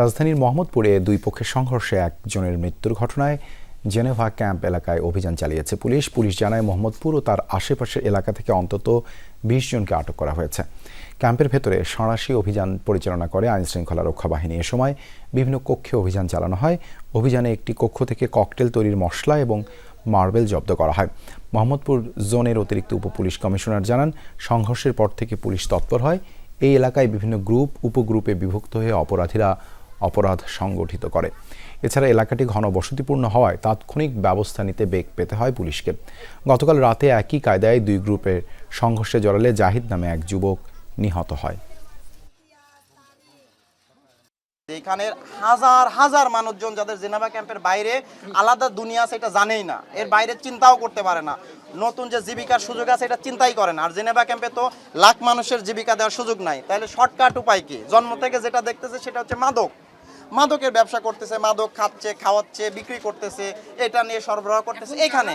রাজধানীর মোহাম্মদপুরে দুই পক্ষের সংঘর্ষে একজনের মৃত্যুর ঘটনায় জেনেভা ক্যাম্প এলাকায় অভিযান চালিয়েছে পুলিশ। পুলিশ জানায়, মোহাম্মদপুর ও তার আশেপাশের এলাকা থেকে অন্তত বিশ জনকে আটক করা হয়েছে। ক্যাম্পের ভেতরে সাঁড়াশি অভিযান পরিচালনা করে আইনশৃঙ্খলা রক্ষা বাহিনী এ সময় বিভিন্ন কক্ষে অভিযান চালানো হয়। অভিযানে একটি কক্ষ থেকে ককটেল তৈরির মশলা এবং মার্বেল জব্দ করা হয়। মোহাম্মদপুর জোনের অতিরিক্ত উপপুলিশ কমিশনার জানান, সংঘর্ষের পর থেকে পুলিশ তৎপর হয়। এই এলাকায় বিভিন্ন গ্রুপ, উপগ্রুপে বিভক্ত হয়ে অপরাধীরা অপরাধ সংগঠিত করে। এছাড়া এলাকাটি ঘনবসতিপূর্ণ হওয়ায় তাৎক্ষণিক ব্যবস্থা নিতে বেগ পেতে হয় পুলিশকে। গতকাল রাতে একই কায়দায় দুই গ্রুপের সংঘর্ষে জড়ালে জাহিদ নামে এক যুবক নিহত হয়। এখানের হাজার হাজার মানুষজন যাদের জেনেভা ক্যাম্পের বাইরে আলাদা দুনিয়া আছে এটা জানেই না। এর বাইরে চিন্তাও করতে পারে না। নতুন যে জীবিকার সুযোগ আছে এটা চিন্তাই করে না। আর জেনেভা ক্যাম্পে তো লাখ মানুষের জীবিকা দেওয়ার সুযোগ নাই। তাহলে শর্টকাট উপায় কি? জন্ম থেকে যেটা দেখতেছে সেটা হচ্ছে মাদক। মাদকের ব্যবসা করতেছে মাদক খাচ্ছে খাওয়াচ্ছে বিক্রি করতেছে এটা নিয়ে সরবরাহ করতেছে এখানে।